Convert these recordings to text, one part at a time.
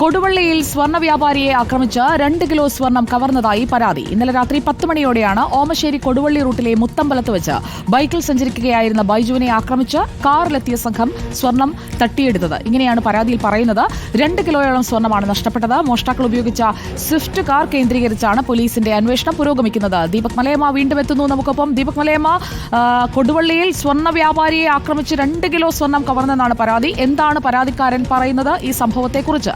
കൊടുവള്ളിയിൽ സ്വർണ വ്യാപാരിയെ ആക്രമിച്ച് രണ്ട് കിലോ സ്വർണം കവർന്നതായി പരാതി. ഇന്നലെ രാത്രി പത്ത് മണിയോടെയാണ് ഓമശ്ശേരി കൊടുവള്ളി റൂട്ടിലെ മുത്തമ്പലത്ത് വെച്ച് ബൈക്കിൽ സഞ്ചരിക്കുകയായിരുന്ന ബൈജുവിനെ ആക്രമിച്ച് കാറിലെത്തിയ സംഘം സ്വർണം തട്ടിയെടുത്തത്. ഇങ്ങനെയാണ് പരാതിയിൽ പറയുന്നത്. രണ്ട് കിലോയോളം സ്വർണമാണ് നഷ്ടപ്പെട്ടത്. മോഷ്ടാക്കൾ ഉപയോഗിച്ച സ്വിഫ്റ്റ് കാർ കേന്ദ്രീകരിച്ചാണ് പോലീസിന്റെ അന്വേഷണം പുരോഗമിക്കുന്നത്. ദീപക് മലയമ്മ വീണ്ടും എത്തുന്നു. നമുക്കൊപ്പം ദീപക് മലയമ്മ കൊടുവള്ളിയിൽ സ്വർണ വ്യാപാരിയെ ആക്രമിച്ച് രണ്ട് കിലോ സ്വർണം കവർന്നെന്നാണ് പരാതി. എന്താണ് പരാതിക്കാരൻ പറയുന്നത്? ഈ സംഭവത്തെക്കുറിച്ച്.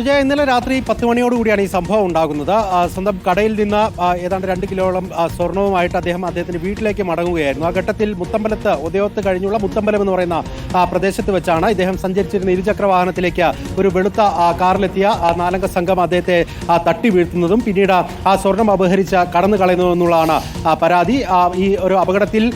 സുജയ ഇന്നലെ രാത്രി പത്ത് മണിയോടുകൂടിയാണ് ഈ സംഭവം ഉണ്ടാകുന്നത്. സ്വന്തം കടയിൽ നിന്ന് ഏതാണ്ട് രണ്ട് കിലോളം സ്വർണവുമായിട്ട് അദ്ദേഹം അദ്ദേഹത്തിന്റെ വീട്ടിലേക്ക് മടങ്ങുകയായിരുന്നു. ആ ഘട്ടത്തിൽ മുത്തമ്പലത്ത് ഉദയോത്ത് കഴിഞ്ഞുള്ള മുത്തമ്പലം എന്ന് പറയുന്ന പ്രദേശത്ത് വെച്ചാണ് ഇദ്ദേഹം സഞ്ചരിച്ചിരുന്ന ഇരുചക്ര വാഹനത്തിലേക്ക് ഒരു വെളുത്ത കാറിലെത്തിയ നാലംഗ സംഘം അദ്ദേഹത്തെ തട്ടി വീഴ്ത്തുന്നതും പിന്നീട് ആ സ്വർണം അപഹരിച്ച് കടന്നു കളയുന്നതെന്നുള്ളതാണ് പരാതി. ഈ ഒരു അപകടത്തിൽ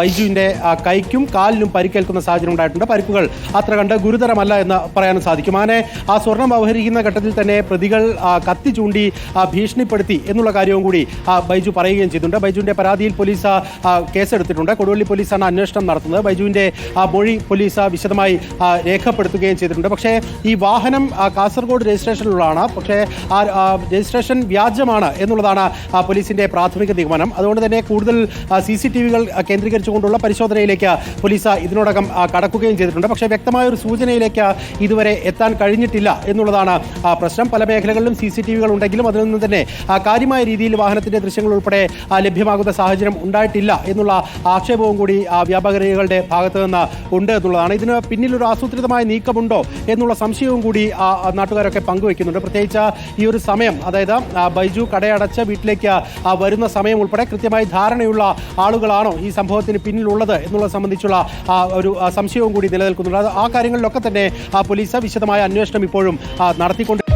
ബൈജുവിന്റെ കൈക്കും കാലിനും പരിക്കേൽക്കുന്ന സാഹചര്യം ഉണ്ടായിട്ടുണ്ട്. പരിക്കുകൾ അത്ര കണ്ട് ഗുരുതരമല്ല എന്ന് പറയാനും സാധിക്കും. അങ്ങനെ ആ സ്വർണം അപഹരിക്കുന്ന ഘട്ടത്തിൽ തന്നെ പ്രതികൾ കത്തി ചൂണ്ടി ഭീഷണിപ്പെടുത്തി എന്നുള്ള കാര്യവും കൂടി ബൈജു പറയുകയും ചെയ്തിട്ടുണ്ട്. ബൈജുവിന്റെ പരാതിയിൽ പോലീസ് കേസെടുത്തിട്ടുണ്ട്. കൊടുവള്ളി പോലീസാണ് അന്വേഷണം നടത്തുന്നത്. ബൈജുവിന്റെ ആ, മൊഴി പോലീസ് വിശദമായി രേഖപ്പെടുത്തുകയും ചെയ്തിട്ടുണ്ട്. പക്ഷേ ഈ വാഹനം കാസർഗോഡ് രജിസ്ട്രേഷനിലുള്ളതാണ്. പക്ഷേ ആ രജിസ്ട്രേഷൻ വ്യാജമാണ് എന്നുള്ളതാണ് പോലീസിന്റെ പ്രാഥമിക നിഗമനം. അതുകൊണ്ട് തന്നെ കൂടുതൽ സി സി ടി വികൾ കേന്ദ്രീകരിച്ചുകൊണ്ടുള്ള പരിശോധനയിലേക്ക് പോലീസ് ഇതിനോടകം കടക്കുകയും ചെയ്തിട്ടുണ്ട്. പക്ഷേ വ്യക്തമായ ഒരു സൂചനയിലേക്ക് ഇതുവരെ എത്താൻ കഴിഞ്ഞിട്ടില്ല എന്നുള്ളതാണ് പ്രശ്നം. പല മേഖലകളിലും സി സി ടി വികൾ ഉണ്ടെങ്കിലും അതിൽ നിന്ന് തന്നെ ആ, കാര്യമായ രീതിയിൽ വാഹനത്തിന്റെ ദൃശ്യങ്ങൾ ഉൾപ്പെടെ ലഭ്യമാകുന്ന സാഹചര്യം ഉണ്ടായിട്ടില്ല എന്നുള്ള ആക്ഷേപവും കൂടി ആ, വ്യാപാരികളുടെ ഭാഗത്തു നിന്ന് ഉണ്ട് എന്നുള്ളതാണ്. ഇതിന് പിന്നിൽ ഒരു ആസൂത്രിതമായ നീക്കമുണ്ടോ എന്നുള്ള സംശയവും കൂടി ആ, ആ, നാട്ടുകാരൊക്കെ പങ്കുവെക്കുന്നുണ്ട് പ്രത്യേകിച്ച് ഈ ഒരു സമയം അതായത് ബൈജു കടയടച്ച് വീട്ടിലേക്ക് ആ, വരുന്ന സമയം ഉൾപ്പെടെ കൃത്യമായി ധാരണയുള്ള ആളുകളാണോ ഈ സംഭവത്തിന് പിന്നിലുള്ളത് എന്നുള്ളത് സംബന്ധിച്ചുള്ള ആ, ഒരു സംശയവും കൂടി നിലനിൽക്കുന്നുണ്ട്. ആ കാര്യങ്ങളിലൊക്കെ തന്നെ ആ, പോലീസ് വിശദമായ അന്വേഷണം ഇപ്പോഴും ആ, നടത്തിക്കൊണ്ട്